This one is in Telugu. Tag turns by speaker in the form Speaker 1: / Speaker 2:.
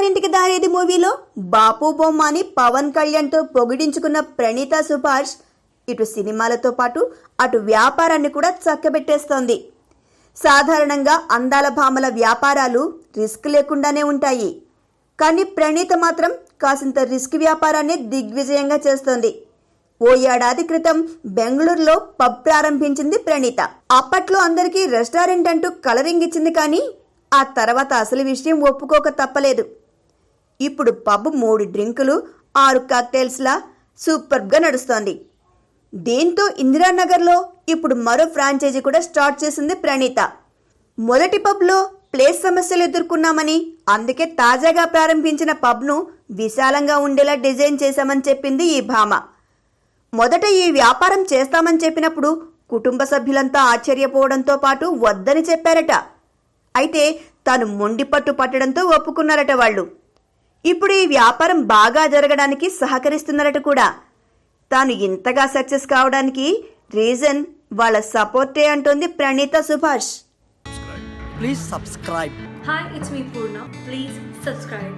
Speaker 1: అత్తారింటికి దారేది మూవీలో బాపు బొమ్మ అని పవన్ కళ్యాణ్తో పొగిడించుకున్న ప్రణీత సుభాష్ ఇటు సినిమాలతో పాటు అటు వ్యాపారాన్ని కూడా చక్కబెట్టేస్తోంది. సాధారణంగా అందాల భామల వ్యాపారాలు రిస్క్ లేకుండానే ఉంటాయి. కానీ ప్రణీత మాత్రం కాసింత రిస్క్ వ్యాపారాన్ని దిగ్విజయంగా చేస్తోంది. ఓ ఏడాది క్రితం బెంగళూరులో పబ్ ప్రారంభించింది ప్రణీత. అప్పట్లో అందరికీ రెస్టారెంట్ అంటూ కలరింగ్ ఇచ్చింది కానీ ఆ తర్వాత అసలు విషయం ఒప్పుకోక తప్పలేదు. ఇప్పుడు పబ్ మూడు డ్రింకులు ఆరు కాక్టైల్స్లా సూపర్గా నడుస్తోంది. దీంతో ఇందిరానగర్లో ఇప్పుడు మరో ఫ్రాంచైజీ కూడా స్టార్ట్ చేసింది ప్రణీత. మొదటి పబ్లో ప్లేస్ సమస్యలు ఎదుర్కొన్నామని అందుకే తాజాగా ప్రారంభించిన పబ్ను విశాలంగా ఉండేలా డిజైన్ చేశామని చెప్పింది ఈ భామ. మొదట ఈ వ్యాపారం చేస్తామని చెప్పినప్పుడు కుటుంబ సభ్యులంతా ఆశ్చర్యపోవడంతో పాటు వద్దని చెప్పారట. అయితే తాను మొండి పట్టు పట్టడంతో ఒప్పుకున్నారట వాళ్ళు. ఇప్పుడు ఈ వ్యాపారం బాగా జరగడానికి సహకరిస్తున్నారట కూడా తాను ఇంతగా సక్సెస్ కావడానికి రీజన్ వాళ్ళ సపోర్టే అంటోంది Praneetha Subhash
Speaker 2: Please subscribe.
Speaker 3: Hi, it's me Purna. Please subscribe.